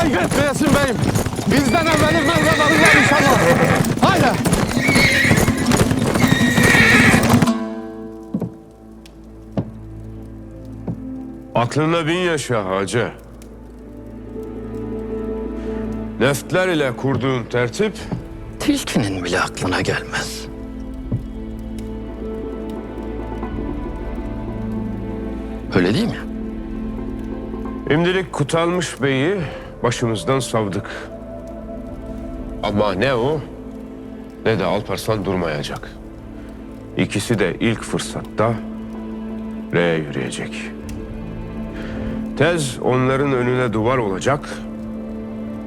Kaybetmeyesin beyim. Bizden evvelim mezarlarından inşallah. Haydi. Aklına bin yaşa hacı. Neftler ile kurduğun tertip Tilkinin bile aklına gelmez. Öyle değil mi? Şimdilik Kutalmış Bey'i başımızdan savdık. Ama ne o ne de Alparslan durmayacak. İkisi de ilk fırsatta R'ye yürüyecek. Tez onların önüne duvar olacak,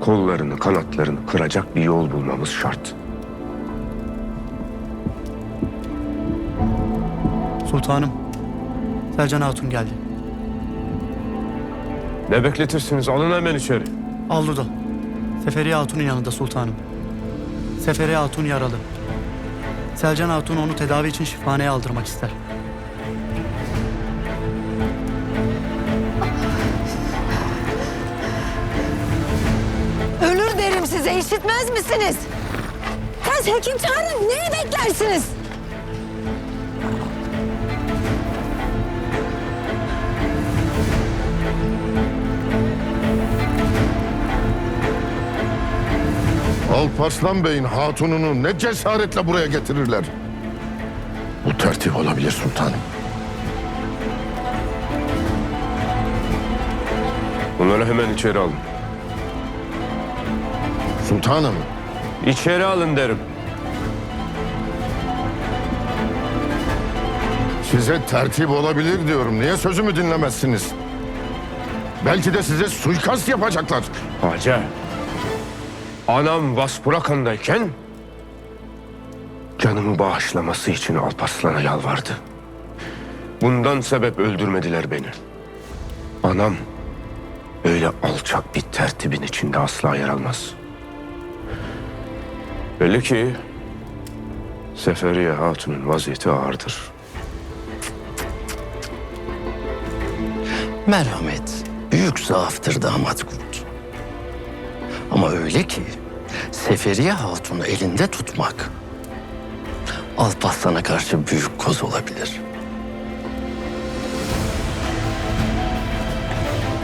kollarını kanatlarını kıracak bir yol bulmamız şart. Sultanım, Selcan Hatun geldi. Ne bekletirsiniz alın hemen içeri. Avluda. Seferiye Hatun'un yanında sultanım. Seferiye Hatun yaralı. Selcan Hatun onu tedavi için şifaneye aldırmak ister. Ölür derim size işitmez misiniz? Tez hekim çağırın neyi beklersiniz? Alparslan Bey'in hatununu ne cesaretle buraya getirirler? Bu tertip olabilir sultanım. Bunları hemen içeri alın. Sultanım, İçeri alın derim. size tertip olabilir diyorum. Niye sözümü dinlemezsiniz? Belki de size suikast yapacaklar. Hacı. Anam Vaspurakan'dayken canımı bağışlaması için Alparslan'a yalvardı. Bundan sebep öldürmediler beni. Anam öyle alçak bir tertibin içinde asla yer almaz. Belli ki Seferiye Hatun'un vaziyeti ağırdır. Merhamet büyük zaaftır damat kurt. Ama öyle ki Seferiye Hatun'u elinde tutmak Alparslan'a karşı büyük koz olabilir.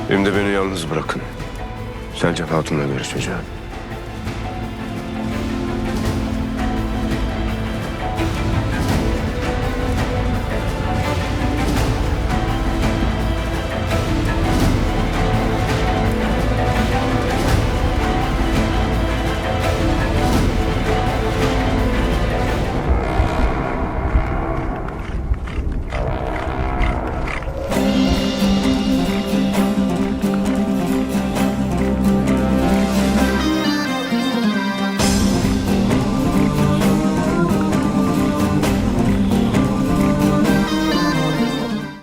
Şimdi beni yalnız bırakın. Selcan Hatun'la görüşeceğim.